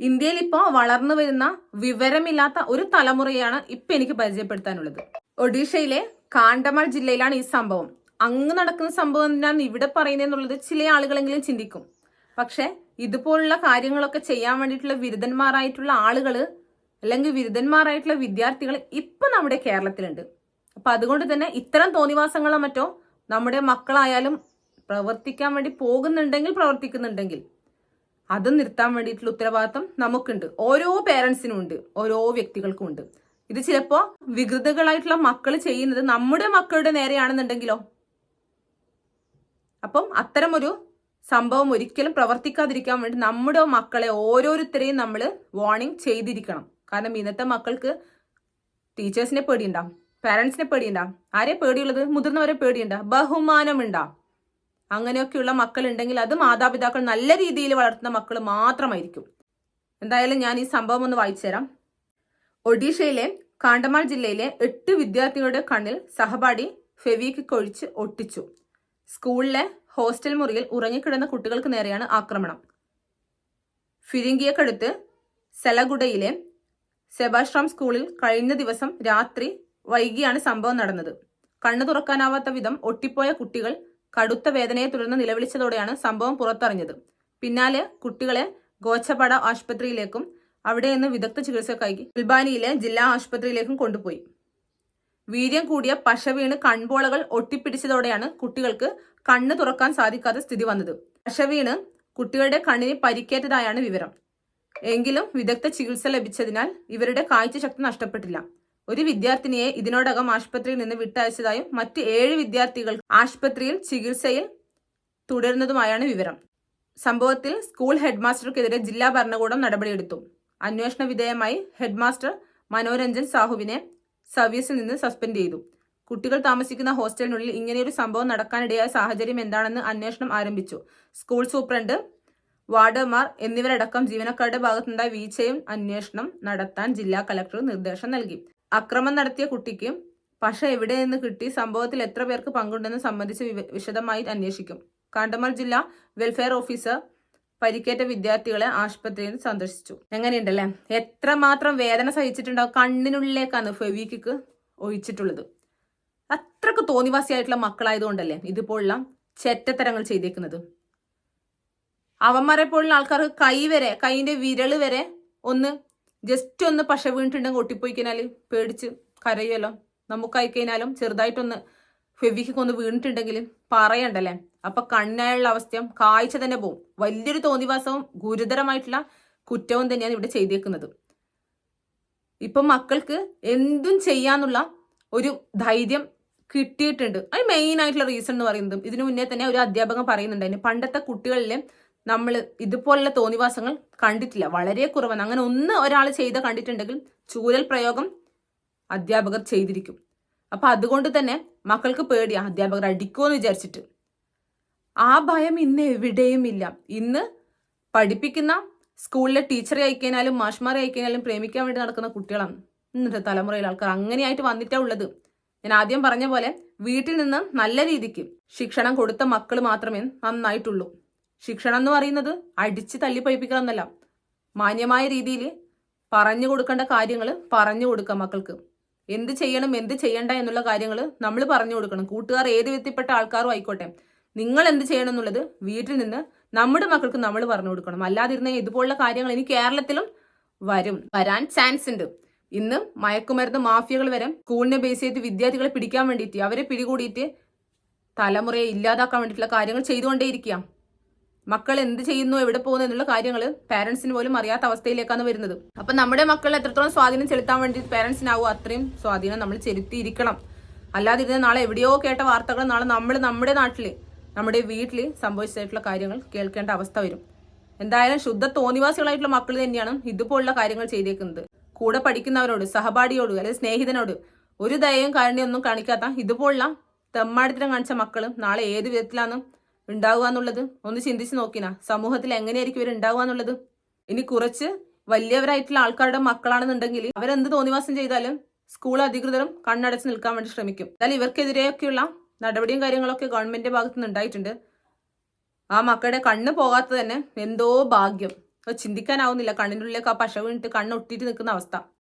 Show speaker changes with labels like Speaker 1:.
Speaker 1: ഇന്ത്യയിൽ ഇപ്പോൾ വളർന്നു വരുന്ന വിവരമില്ലാത്ത ഒരു തലമുറയാണ് ഇപ്പൊ എനിക്ക് പരിചയപ്പെടുത്താനുള്ളത്. ഒഡീഷയിലെ കാണ്ടമാൾ ജില്ലയിലാണ് ഈ സംഭവം. അങ്ങ് നടക്കുന്ന സംഭവം എന്തിനാണ് ഇവിടെ പറയുന്നതെന്നുള്ളത് ചില ആളുകളെങ്കിലും ചിന്തിക്കും. പക്ഷേ ഇതുപോലുള്ള കാര്യങ്ങളൊക്കെ ചെയ്യാൻ വേണ്ടിയിട്ടുള്ള ബിരുദന്മാരായിട്ടുള്ള ആളുകൾ അല്ലെങ്കിൽ ബിരുദന്മാരായിട്ടുള്ള വിദ്യാർത്ഥികൾ ഇപ്പൊ നമ്മുടെ കേരളത്തിലുണ്ട്. അപ്പൊ അതുകൊണ്ട് തന്നെ ഇത്തരം തോന്നിവാസങ്ങളോ മറ്റോ നമ്മുടെ മക്കളായാലും പ്രവർത്തിക്കാൻ വേണ്ടി പോകുന്നുണ്ടെങ്കിൽ പ്രവർത്തിക്കുന്നുണ്ടെങ്കിൽ അത് നിർത്താൻ വേണ്ടിയിട്ടുള്ള ഉത്തരവാദിത്വം നമുക്കുണ്ട്. ഓരോ പേരൻസിനും ഉണ്ട്. ഓരോ വ്യക്തികൾക്കും ഉണ്ട്. ഇത് ചിലപ്പോ വികൃതകളായിട്ടുള്ള മക്കൾ ചെയ്യുന്നത് നമ്മുടെ മക്കളുടെ നേരെയാണെന്നുണ്ടെങ്കിലോ? അപ്പം അത്തരമൊരു സംഭവം ഒരിക്കലും പ്രവർത്തിക്കാതിരിക്കാൻ വേണ്ടി നമ്മുടെ മക്കളെ ഓരോരുത്തരെയും നമ്മൾ വാർണിംഗ് ചെയ്തിരിക്കണം. കാരണം ഇന്നത്തെ മക്കൾക്ക് ടീച്ചേഴ്സിനെ പേടിയുണ്ടാവും. പാരൻസിനെ പേടിയുണ്ടാവും. ആരെ പേടിയുള്ളത്? മുതിർന്നവരെ പേടിയുണ്ടാവും. ബഹുമാനമുണ്ടാവും. അങ്ങനെയൊക്കെയുള്ള മക്കൾ ഉണ്ടെങ്കിൽ അത് മാതാപിതാക്കൾ നല്ല രീതിയിൽ വളർത്തുന്ന മക്കൾ മാത്രമായിരിക്കും. എന്തായാലും ഞാൻ ഈ സംഭവം ഒന്ന് വായിച്ചു തരാം ഒഡീഷയിലെ കാണ്ടമാൾ ജില്ലയിലെ എട്ട് വിദ്യാർത്ഥികളുടെ കണ്ണിൽ സഹപാഠി ഫെവിക്ക് കൊഴിച്ച് ഒട്ടിച്ചു. സ്കൂളിലെ ഹോസ്റ്റൽ മുറിയിൽ ഉറങ്ങിക്കിടന്ന കുട്ടികൾക്ക് നേരെയാണ് ആക്രമണം. ഫിരിങ്കിയക്കടുത്ത് സെലഗുഡയിലെ സെബാശ്രാം സ്കൂളിൽ കഴിഞ്ഞ ദിവസം രാത്രി വൈകിയാണ് സംഭവം നടന്നത്. കണ്ണു തുറക്കാനാവാത്ത വിധം ഒട്ടിപ്പോയ കുട്ടികൾ കടുത്ത വേദനയെ തുടർന്ന് നിലവിളിച്ചതോടെയാണ് സംഭവം പുറത്തറിഞ്ഞത്. പിന്നാലെ കുട്ടികളെ ഗോച്ചപാട ആശുപത്രിയിലേക്കും അവിടെ നിന്ന് വിദഗ്ധ ചികിത്സക്കായി ഉൽബാനിയിലെ ജില്ലാ ആശുപത്രിയിലേക്കും കൊണ്ടുപോയി. വീര്യം കൂടിയ പശ വീണ് കൺപോളകൾ ഒട്ടിപ്പിടിച്ചതോടെയാണ് കുട്ടികൾക്ക് കണ്ണ് തുറക്കാൻ സാധിക്കാത്ത സ്ഥിതി വന്നത്. പശ വീണ് കുട്ടികളുടെ കണ്ണിന് പരിക്കേറ്റതായാണ് വിവരം. എങ്കിലും വിദഗ്ധ ചികിത്സ ലഭിച്ചതിനാൽ ഇവരുടെ കാഴ്ചശക്തി നഷ്ടപ്പെട്ടില്ല. ഒരു വിദ്യാർത്ഥിനിയെ ഇതിനോടകം ആശുപത്രിയിൽ നിന്ന് വിട്ടയച്ചതായും മറ്റ് ഏഴ് വിദ്യാർത്ഥികൾ ആശുപത്രിയിൽ ചികിത്സയിൽ തുടരുന്നതുമായാണ് വിവരം. സംഭവത്തിൽ സ്കൂൾ ഹെഡ്മാസ്റ്റർക്കെതിരെ ജില്ലാ ഭരണകൂടം നടപടിയെടുത്തു. അന്വേഷണ വിധേയമായി ഹെഡ്മാസ്റ്റർ മനോരഞ്ജൻ സാഹുവിനെ സർവീസിൽ നിന്ന് സസ്പെൻഡ് ചെയ്തു. കുട്ടികൾ താമസിക്കുന്ന ഹോസ്റ്റലിനുള്ളിൽ ഇങ്ങനെയൊരു സംഭവം നടക്കാനിടയായ സാഹചര്യം എന്താണെന്ന് അന്വേഷണം ആരംഭിച്ചു. സ്കൂൾ സൂപ്രണ്ട് വാർഡർമാർ എന്നിവരടക്കം ജീവനക്കാരുടെ ഭാഗത്തുണ്ടായ വീഴ്ചയും അന്വേഷണം നടത്താൻ ജില്ലാ കലക്ടർ നിർദ്ദേശം നൽകി. അക്രമം നടത്തിയ കുട്ടിക്കും പശ എവിടെ നിന്ന് കിട്ടി സംഭവത്തിൽ എത്ര പേർക്ക് പങ്കുണ്ടെന്ന് സംബന്ധിച്ച് വിശദമായി അന്വേഷിക്കും. കാണ്ടമാൽ ജില്ലാ വെൽഫെയർ ഓഫീസർ പരിക്കേറ്റ വിദ്യാർത്ഥികളെ ആശുപത്രിയിൽ സന്ദർശിച്ചു. എങ്ങനെയുണ്ടല്ലേ? എത്രമാത്രം വേദന സഹിച്ചിട്ടുണ്ടാവും? കണ്ണിനുള്ളിലേക്കാണ് ഫെവിക്കിക്ക് ഒഴിച്ചിട്ടുള്ളത്. അത്രയ്ക്ക് തോന്നിവാസിയായിട്ടുള്ള മക്കളായതുകൊണ്ടല്ലേ ഇതുപോലുള്ള ചെറ്റത്തരങ്ങൾ ചെയ്തേക്കുന്നത്? അവന്മാരെ പോലുള്ള ആൾക്കാർക്ക് കൈ വരെ കൈയിന്റെ വിരൽ വരെ ഒന്ന് ജസ്റ്റ് ഒന്ന് പശ വീണിട്ടുണ്ടെങ്കിൽ ഒട്ടിപ്പോയി കഴിഞ്ഞാൽ പേടിച്ച് കരയുമല്ലോ നമുക്കായി കഴിഞ്ഞാലും ചെറുതായിട്ടൊന്ന് ഫെവിക്കൊക്കെ ഒന്ന് വീണിട്ടുണ്ടെങ്കിൽ പറയണ്ടല്ലേ? അപ്പൊ കണ്ണായുള്ള അവസ്ഥയും കാഴ്ച തന്നെ പോവും. വലിയൊരു തോന്നിവാസവും ഗുരുതരമായിട്ടുള്ള കുറ്റവും തന്നെയാണ് ഇവിടെ ചെയ്തേക്കുന്നത്. ഇപ്പൊ മക്കൾക്ക് എന്തും ചെയ്യാന്നുള്ള ഒരു ധൈര്യം കിട്ടിയിട്ടുണ്ട്. അത് മെയിൻ ആയിട്ടുള്ള റീസൺ എന്ന് പറയുന്നതും ഇതിനു മുന്നേ തന്നെ ഒരു അധ്യാപകൻ പറയുന്നുണ്ടായിരുന്നു. പണ്ടത്തെ കുട്ടികളിൽ നമ്മൾ ഇതുപോലുള്ള തോന്നിവാസങ്ങൾ കണ്ടിട്ടില്ല. വളരെ കുറവാണ്. അങ്ങനെ ഒന്ന് ഒരാൾ ചെയ്ത കണ്ടിട്ടുണ്ടെങ്കിൽ ചൂരൽ പ്രയോഗം അധ്യാപകർ ചെയ്തിരിക്കും. അപ്പൊ അതുകൊണ്ട് തന്നെ മക്കൾക്ക് പേടിയാ അധ്യാപകർ അടിക്കുമെന്ന് വിചാരിച്ചിട്ട്. ആ ഭയം ഇന്ന് എവിടെയും ഇല്ല. ഇന്ന് പഠിപ്പിക്കുന്ന സ്കൂളിലെ ടീച്ചറെ അയക്കാനാലും മാഷ്മാരെ അയക്കാനാലും പ്രേമിക്കാൻ വേണ്ടി നടക്കുന്ന കുട്ടികളാണ് ഇന്നത്തെ തലമുറയിലെ ആൾക്കാർ. അങ്ങനെയായിട്ട് വന്നിട്ടാ ഉള്ളത്. ഞാൻ ആദ്യം പറഞ്ഞ പോലെ വീട്ടിൽ നിന്ന് നല്ല രീതിക്ക് ശിക്ഷണം കൊടുത്ത മക്കൾ മാത്രമേ നന്നായിട്ടുള്ളൂ. ശിക്ഷണം എന്ന് പറയുന്നത് അടിച്ച് തല്ലി എന്നല്ല മാന്യമായ രീതിയിൽ പറഞ്ഞു കൊടുക്കേണ്ട കാര്യങ്ങൾ പറഞ്ഞു കൊടുക്കാം മക്കൾക്ക്. എന്ത് ചെയ്യണം എന്ത് ചെയ്യണ്ട എന്നുള്ള കാര്യങ്ങൾ നമ്മൾ പറഞ്ഞു കൊടുക്കണം. കൂട്ടുകാർ ഏത് വ്യക്തിപ്പെട്ട ആൾക്കാരും ആയിക്കോട്ടെ. നിങ്ങൾ എന്ത് ചെയ്യണം എന്നുള്ളത് വീട്ടിൽ നിന്ന് നമ്മുടെ മക്കൾക്ക് നമ്മൾ പറഞ്ഞു കൊടുക്കണം. അല്ലാതിരുന്ന ഇതുപോലുള്ള കാര്യങ്ങൾ ഇനി കേരളത്തിലും വരും. വരാൻ ചാൻസ് ഉണ്ട്. ഇന്ന് മയക്കുമരുന്ന് മാഫിയകൾ വരെ സ്കൂളിനെ ബേസ് ചെയ്ത് വിദ്യാർത്ഥികളെ പിടിക്കാൻ വേണ്ടിയിട്ട് അവരെ പിടികൂടിയിട്ട് തലമുറയെ ഇല്ലാതാക്കാൻ വേണ്ടിയിട്ടുള്ള കാര്യങ്ങൾ ചെയ്തുകൊണ്ടേയിരിക്കുക മക്കൾ എന്ത് ചെയ്യുന്നു എവിടെ പോകുന്നു എന്നുള്ള കാര്യങ്ങൾ പാരൻസിന് പോലും അറിയാത്ത അവസ്ഥയിലേക്കാണ് വരുന്നത്. അപ്പൊ നമ്മുടെ മക്കൾ എത്രത്തോളം സ്വാധീനം ചെലുത്താൻ വേണ്ടി പാരൻസിനാവും അത്രയും സ്വാധീനം നമ്മൾ ചെലുത്തിയിരിക്കണം. അല്ലാതെ ഇരുന്ന് നാളെ എവിടെയോ കേട്ട വാർത്തകൾ നാളെ നമ്മൾ നമ്മുടെ നാട്ടിൽ നമ്മുടെ വീട്ടിൽ സംഭവിച്ചിട്ടുള്ള കാര്യങ്ങൾ കേൾക്കേണ്ട അവസ്ഥ വരും. എന്തായാലും ശുദ്ധ തോന്നിവാസികളായിട്ടുള്ള മക്കൾ തന്നെയാണ് ഇതുപോലുള്ള കാര്യങ്ങൾ ചെയ്തേക്കുന്നത്. കൂടെ പഠിക്കുന്നവരോട് സഹപാഠിയോട് അല്ലെങ്കിൽ സ്നേഹിതനോട് ഒരു ദയയും കാരണിയൊന്നും കാണിക്കാത്ത ഇതുപോലുള്ള തെമ്മാടിത്തരം കാണിച്ച മക്കളും നാളെ ഏത് വിധത്തിലാണ് ഉണ്ടാവുക എന്നുള്ളത്? ഒന്ന് ചിന്തിച്ച് നോക്കിനാ. സമൂഹത്തിൽ എങ്ങനെയായിരിക്കും ഇവർ ഉണ്ടാവുക എന്നുള്ളത്? ഇനി കുറച്ച് വലിയവരായിട്ടുള്ള ആൾക്കാരുടെ മക്കളാണെന്നുണ്ടെങ്കിൽ അവരെന്ത് തോന്നിവാസം ചെയ്താലും സ്കൂൾ അധികൃതരും കണ്ണടച്ച് നിൽക്കാൻ വേണ്ടി ശ്രമിക്കും. എന്നാലും ഇവർക്കെതിരെയൊക്കെയുള്ള നടപടിയും കാര്യങ്ങളൊക്കെ ഗവൺമെന്റിന്റെ ഭാഗത്തുനിന്ന് ഉണ്ടായിട്ടുണ്ട്. ആ മക്കളുടെ കണ്ണ് പോകാത്ത തന്നെ എന്തോ ഭാഗ്യം. ചിന്തിക്കാനാവുന്നില്ല. കണ്ണിനുള്ളിലേക്ക് ആ പശ വീണിട്ട് കണ്ണ് നിൽക്കുന്ന അവസ്ഥ.